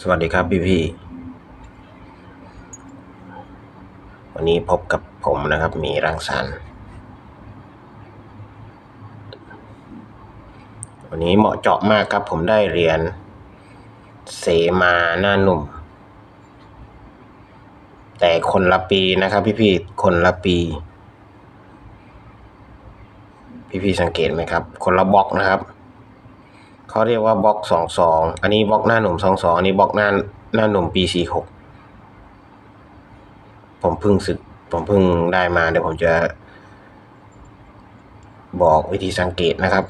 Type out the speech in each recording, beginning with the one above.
สวัสดีครับพี่พี่วันนี้พบกับผมนะครับ มีรังสรรค์วันนี้เหมาะเจาะมากครับ ผมได้เรียนเสมาหน้าหนุ่ม แต่คนละปีนะครับพี่พี่คนละปี พี่พี่สังเกตไหมครับ คนละบล็อกนะครับ เขาเรียกว่าบล็อกสองสองอันนี้บล็อกหน้าหนุ่มสองสองอันนี้บล็อกหน้าหน้าหนุ่มปีสี่หกผมเพิ่งศึกผมเพิ่งได้มาเดี๋ยวผมจะบอกวิธีสังเกตนะครับ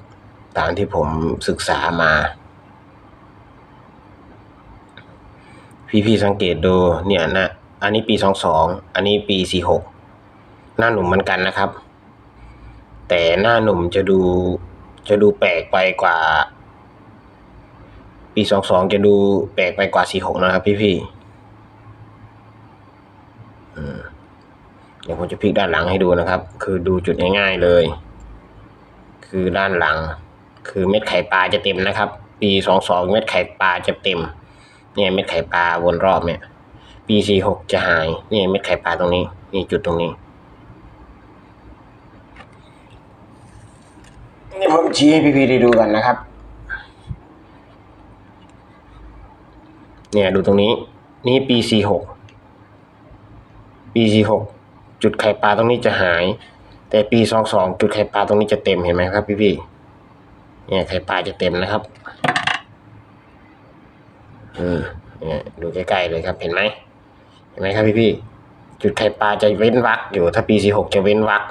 ตามที่ผมศึกษามาพี่พี่ๆสังเกตดูเนี่ยนะอันนี้ปีสองสองอันนี้ปีสี่หกหน้าหนุ่มเหมือนกันนะครับ แต่หน้าหนุ่มจะดูจะดูแปลกไปกว่า ปีสองสองจะดูแปลกไปกว่าสี่หกนะครับพี่พี่ๆเดี๋ยวผมจะพลิกด้านหลังให้ดูนะครับ คือดูจุดง่ายๆเลย คือด้านหลัง คือเม็ดไข่ปลาจะเต็มนะครับ ปีสองสองเม็ดไข่ปลาจะเต็ม เนี่ยเม็ดไข่ปลาวนรอบเนี่ย ปีสี่หกจะหาย เนี่ยเม็ดไข่ปลาตรงนี้ นี่จุดตรงนี้นี่ผมชี้ให้พี่ๆได้ดูกันนะครับ เนี่ยดูตรงนี้ นี่ปีสี่หกปีสี่หกจุดไข่ปลาตรงนี้จะหาย แต่ปีสองสองจุดไข่ปลาตรงนี้จะเต็มเห็นไหมครับ พี่ๆเนี่ยไข่ปลาจะเต็มนะครับอืมเนี่ยดูใกล้ๆเลยครับเห็นไหมเห็นไหมครับพี่ๆจุดไข่ปลาจะเว้นวรรคอยู่ ถ้าปีสี่หกจะเว้นวรรค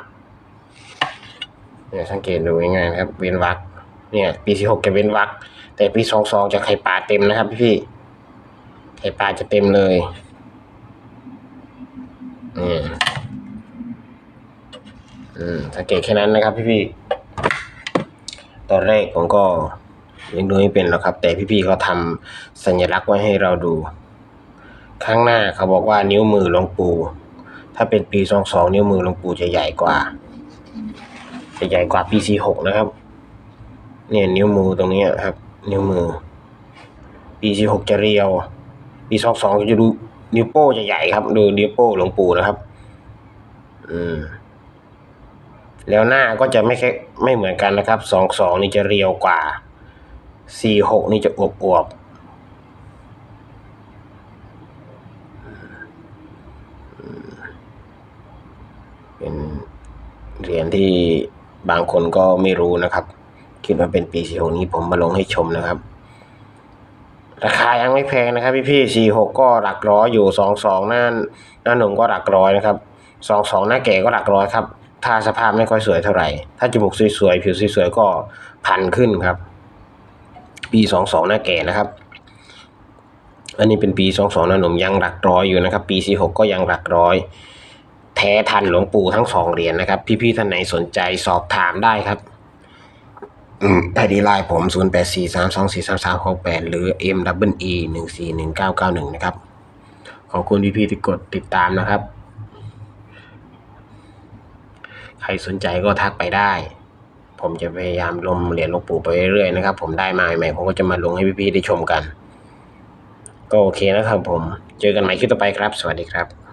เนี่ยสังเกตดูง่ายๆนะครับ เว้นวรรคเนี่ยปีสี่หกจะเว้นวรรคแต่ปีสองสองจะไข่ปลาเต็มนะครับ พี่ๆ ไข่ปลาจะเต็มเลยอืมอืมสังเกตแค่นั้นนะครับ พี่ๆตอนแรกผมก็ยังดูไม่เป็นหรอกครับ แต่พี่ๆเขาทำสัญลักษณ์ไว้ให้เราดู ข้างหน้าเขาบอกว่านิ้วมือหลวงปู่ถ้าเป็นปีสองสองนิ้วมือหลวงปู่จะใหญ่กว่า จะใหญ่กว่าปีสี่หกนะครับ เนี่ยนิ้วมือตรงเนี้ยครับ นิ้วมือ ปีสี่หกจะเรียว ปีสองสองจะดูนิ้วโป้จะใหญ่ครับ ดูนิ้วโป้หลวงปู่นะครับ อืม แล้วหน้าก็จะไม่แค่ไม่เหมือนกันนะครับสองสองนี่จะเรียวกว่าสี่หกนี่จะอวบอวบเป็นเหรียญที่บางคนก็ไม่รู้นะครับ คิดว่าเป็นปีสี่หกนี้ผมมาลงให้ชมนะครับ ราคายังไม่แพงนะครับพี่พี่สี่หกก็หลักร้อยอยู่สองสองหน้าหน้าหนุ่มก็หลักร้อยนะครับสองสองหน้าแก่ก็หลักร้อยครับถ้าสภาพไม่ค่อยสวยเท่าไหร่ ถ้าจมูกสวยๆผิวสวยๆก็พันขึ้นครับ ปีสองสองหน้าแก่นะครับ อันนี้เป็นปีสองสองหน้าหนุ่มยังหลักร้อยอยู่นะครับ ปีสี่หกก็ยังหลักร้อย แท้ทันหลวงปู่ทั้งสองเหรียญนะครับ พี่ๆท่านไหนสนใจสอบถามได้ครับ อืมไอดีไลน์ผม 0 8 4 3 2 4 3 3 6 8 หรือ M W E 1 4 1 9 9 1 นะครับ ขอบคุณพี่ๆที่กดติดตามนะครับ ใครสนใจก็ทักไปได้ ผมจะพยายามลงเหรียญลวงปู่ไปเรื่อยๆนะครับ ผมได้มาใหม่ๆผมก็จะมาลงให้พี่ๆได้ชมกัน ก็โอเคนะครับผม เจอกันใหม่คลิปต่อไปครับ สวัสดีครับ